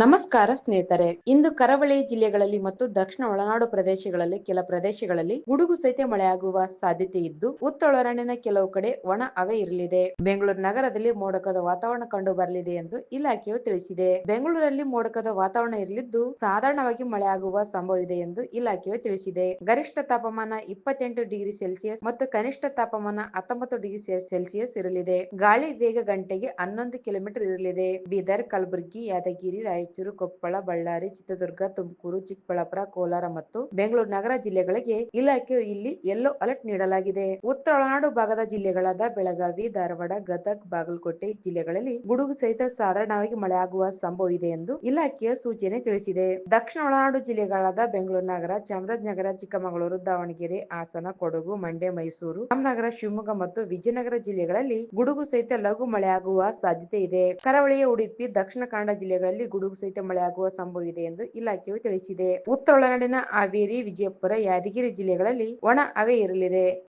ನಮಸ್ಕಾರ ಸ್ನೇಹಿತರೆ. ಇಂದು ಕರಾವಳಿ ಜಿಲ್ಲೆಗಳಲ್ಲಿ ಮತ್ತು ದಕ್ಷಿಣ ಒಳನಾಡು ಪ್ರದೇಶಗಳಲ್ಲಿ, ಕೆಲ ಪ್ರದೇಶಗಳಲ್ಲಿ ಗುಡುಗು ಸಹಿತ ಮಳೆಯಾಗುವ ಸಾಧ್ಯತೆ ಇದ್ದು, ಉತ್ತರ ಕೆಲವು ಕಡೆ ಒಣ ಹವೆ ಇರಲಿದೆ. ಬೆಂಗಳೂರು ನಗರದಲ್ಲಿ ಮೋಡಕದ ವಾತಾವರಣ ಕಂಡು ಬರಲಿದೆ ಎಂದು ಇಲಾಖೆಯು ತಿಳಿಸಿದೆ. ಬೆಂಗಳೂರಲ್ಲಿ ಮೋಡಕದ ವಾತಾವರಣ ಇರಲಿದ್ದು, ಸಾಧಾರಣವಾಗಿ ಮಳೆಯಾಗುವ ಸಂಭವವಿದೆ ಎಂದು ಇಲಾಖೆಯು ತಿಳಿಸಿದೆ. ಗರಿಷ್ಠ ತಾಪಮಾನ ಇಪ್ಪತ್ತೆಂಟು ಡಿಗ್ರಿ ಸೆಲ್ಸಿಯಸ್ ಮತ್ತು ಕನಿಷ್ಠ ತಾಪಮಾನ ಹತ್ತೊಂಬತ್ತು ಡಿಗ್ರಿ ಸೆಲ್ಸಿಯಸ್ ಇರಲಿದೆ. ಗಾಳಿ ವೇಗ ಗಂಟೆಗೆ ಹನ್ನೊಂದು ಕಿಲೋಮೀಟರ್ ಇರಲಿದೆ. ಬೀದರ್, ಕಲಬುರಗಿ, ಯಾದಗಿರಿ, ರಾಯಚೂರು ಕೊಪ್ಪಳ, ಬಳ್ಳಾರಿ, ಚಿತ್ರದುರ್ಗ, ತುಮಕೂರು, ಚಿಕ್ಕಬಳ್ಳಾಪುರ, ಕೋಲಾರ ಮತ್ತು ಬೆಂಗಳೂರು ನಗರ ಜಿಲ್ಲೆಗಳಿಗೆ ಇಲಾಖೆಯು ಇಲ್ಲಿ ಯೆಲ್ಲೋ ಅಲರ್ಟ್ ನೀಡಲಾಗಿದೆ. ಉತ್ತರ ಒಳನಾಡು ಭಾಗದ ಜಿಲ್ಲೆಗಳಾದ ಬೆಳಗಾವಿ, ಧಾರವಾಡ, ಗದಗ್, ಬಾಗಲಕೋಟೆ ಜಿಲ್ಲೆಗಳಲ್ಲಿ ಗುಡುಗು ಸಹಿತ ಸಾಧಾರಣವಾಗಿ ಮಳೆಯಾಗುವ ಸಂಭವ ಇದೆ ಎಂದು ಇಲಾಖೆಯ ಸೂಚನೆ ತಿಳಿಸಿದೆ. ದಕ್ಷಿಣ ಒಳನಾಡು ಜಿಲ್ಲೆಗಳಾದ ಬೆಂಗಳೂರು ನಗರ, ಚಾಮರಾಜನಗರ, ಚಿಕ್ಕಮಗಳೂರು, ದಾವಣಗೆರೆ, ಹಾಸನ, ಕೊಡಗು, ಮಂಡ್ಯ, ಮೈಸೂರು, ರಾಮನಗರ, ಶಿವಮೊಗ್ಗ ಮತ್ತು ವಿಜಯನಗರ ಜಿಲ್ಲೆಗಳಲ್ಲಿ ಗುಡುಗು ಸಹಿತ ಲಘು ಮಳೆಯಾಗುವ ಸಾಧ್ಯತೆ ಇದೆ. ಕರಾವಳಿಯ ಉಡುಪಿ, ದಕ್ಷಿಣ ಕನ್ನಡ ಜಿಲ್ಲೆಗಳಲ್ಲಿ ಗುಡುಗು ಸಹಿತ ಮಳೆಯಾಗುವ ಇದೆ ಎಂದು ಇಲಾಖೆಯು ತಿಳಿಸಿದೆ. ಉತ್ತರ ಒಳನಾಡಿನ ಹಾವೇರಿ, ವಿಜಯಪುರ, ಯಾದಗಿರಿ ಜಿಲ್ಲೆಗಳಲ್ಲಿ ಒಣ ಹವೆ ಇರಲಿದೆ.